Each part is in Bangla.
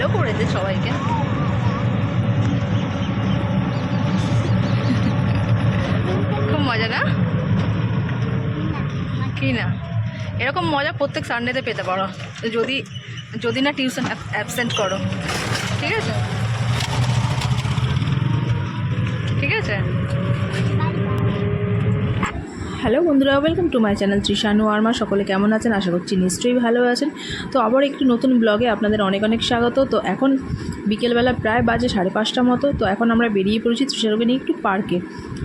হ্যালো করে দে সবাইকে। খুব মজা না? কি না? এরকম মজা প্রত্যেক সানডেতে পেতে পারো। যদি যদি না টিউশন অ্যাবসেন্ট করো। ঠিক আছে? ঠিক আছে? হ্যালো বন্ধুরা welcome to my channel Trishanu Arma. সকলে কেমন আছেন? আশা করছি নিশ্চয়ই ভালো আছেন। তো আবার একটি নতুন ব্লগে আপনাদের অনেক অনেক স্বাগত। তো এখন বিকেলবেলা প্রায় বাজে সাড়ে পাঁচটা মতো। তো এখন আমরা বেরিয়ে পড়েছি তৃষারুকে নিয়ে একটু পার্কে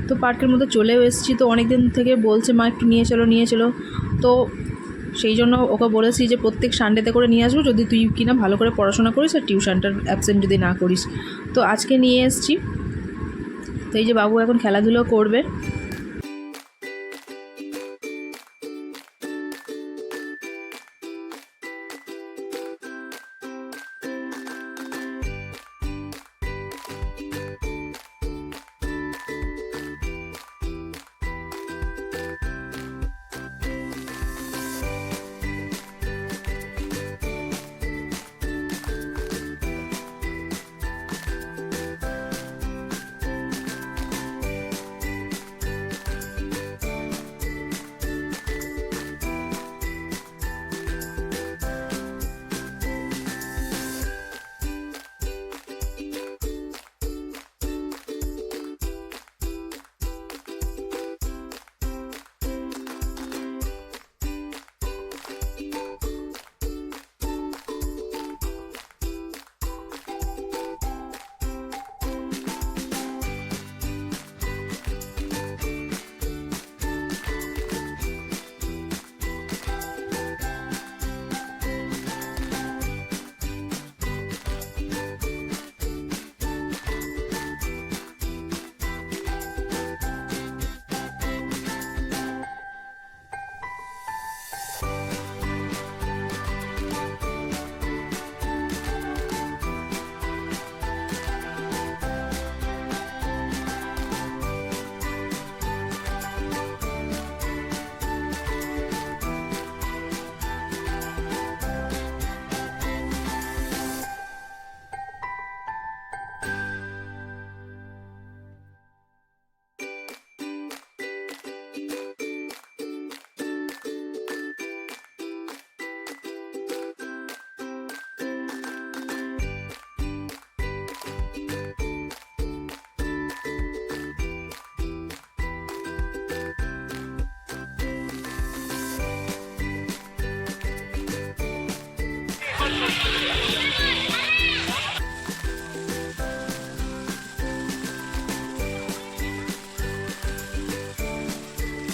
তো পার্কের মধ্যে চলেও এসেছি। তো অনেক দিন থেকে বলছে, মা, একটু নিয়ে চলো নিয়ে চলো। তো সেই জন্য ওকে বলেছি যে, প্রত্যেক সানডেতে করে নিয়ে আসব। যদি তুই কিনা ভালো করে পড়াশোনা করিস আর টিউশনটার অ্যাবসেন্ট যদি না করিস। তো আজকে নিয়ে এসেছি। তো এই যে বাবু এখন খেলাধুলো করবে।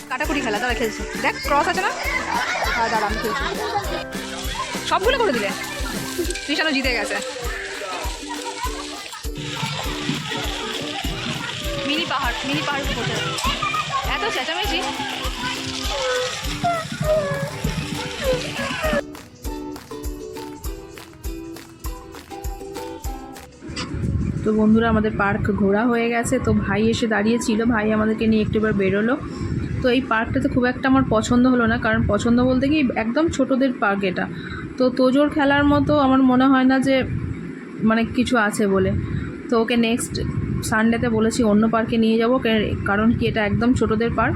কাটাকুটি খেলা তারা খেলছে। দেখ ক্রস আছে না? হ্যাঁ দাঁড়া, আমি খেলছি। সবগুলো করে দিলে? কৃষাণু জিতে গেছে। মিনি পাহাড় মিনি পাহাড় এত চেঁচামেচি। তো বন্ধুরা, আমাদের পার্ক ঘোরা হয়ে গেছে। তো ভাই এসে দাঁড়িয়েছিল। ভাই আমাদেরকে নিয়ে একটু এবার বেরোলো। তো এই পার্কটাতে খুব একটা আমার পছন্দ হলো না, কারণ পছন্দ বলতে কি, একদম ছোটদের পার্ক এটা। তো তোজোর খেলার মতো আমার মনে হয় না যে মানে কিছু আছে বলে। তো ওকে নেক্সট সানডেতে বলেছি, অন্য পার্কে নিয়ে যাব কারণ কি এটা একদম ছোটদের পার্ক।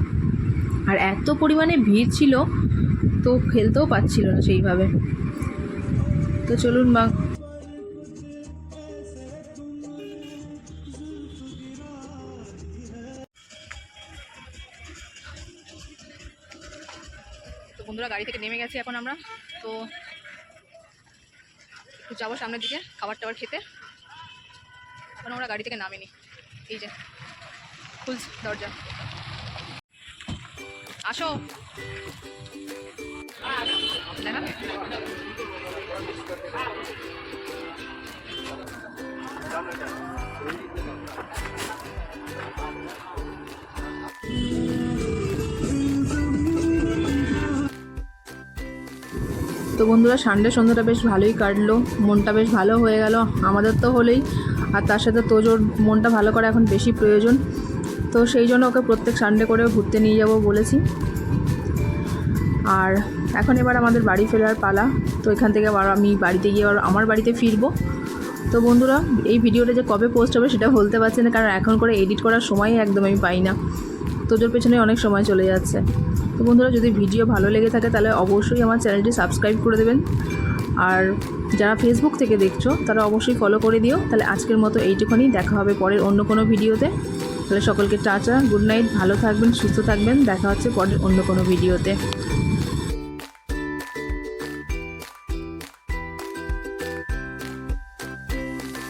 আর এত পরিমাণে ভিড় ছিল, তো খেলতেও পাচ্ছিল না সেইভাবে। তো চলুন মা বন্ধুরা গাড়ি থেকে নেমে গেছি এখন আমরা। তো একটু যাব সামনের দিকে খাবার টাবার খেতে। এখন আমরা গাড়ি থেকে নামিনি। এই যে খুলছি দরজা। আসো। দেখা তো বন্ধুরা সানডে সন্ধ্যাটা বেশ ভালোই কাটলো। মনটা বেশ ভালো হয়ে গেল। আমাদের তো হলেই। আর তার সাথে তোজোর মনটা ভালো করা এখন বেশি প্রয়োজন। তো সেই জন্য ওকে প্রত্যেক সানডে করে ঘুরতে নিয়ে যাব বলেছি। আর এখন এবার আমাদের বাড়ি ফেরার পালা। তো এখান থেকে আবার আমি বাড়িতে গিয়ে আবার আমার বাড়িতে ফিরবো। তো বন্ধুরা, এই ভিডিওটা যে কবে পোস্ট হবে সেটা বলতে পারছি না, কারণ এখন করে এডিট করার সময় একদম আমি পাই না। তোজোর পেছনে অনেক সময় চলে যাচ্ছে। তো বন্ধুরা, যদি ভিডিও ভালো লেগে থাকে, তাহলে অবশ্যই আমার চ্যানেলটি সাবস্ক্রাইব করে দেবেন। আর যারা ফেসবুক থেকে দেখছ, তারা অবশ্যই ফলো করে দিও। তাহলে আজকের মতো এইটুখানি। দেখা হবে পরের অন্য কোনো ভিডিওতে। তাহলে সকলকে টাটা গুড নাইট ভালো থাকবেন, সুস্থ থাকবেন। দেখা হচ্ছে পরের অন্য কোনো ভিডিওতে।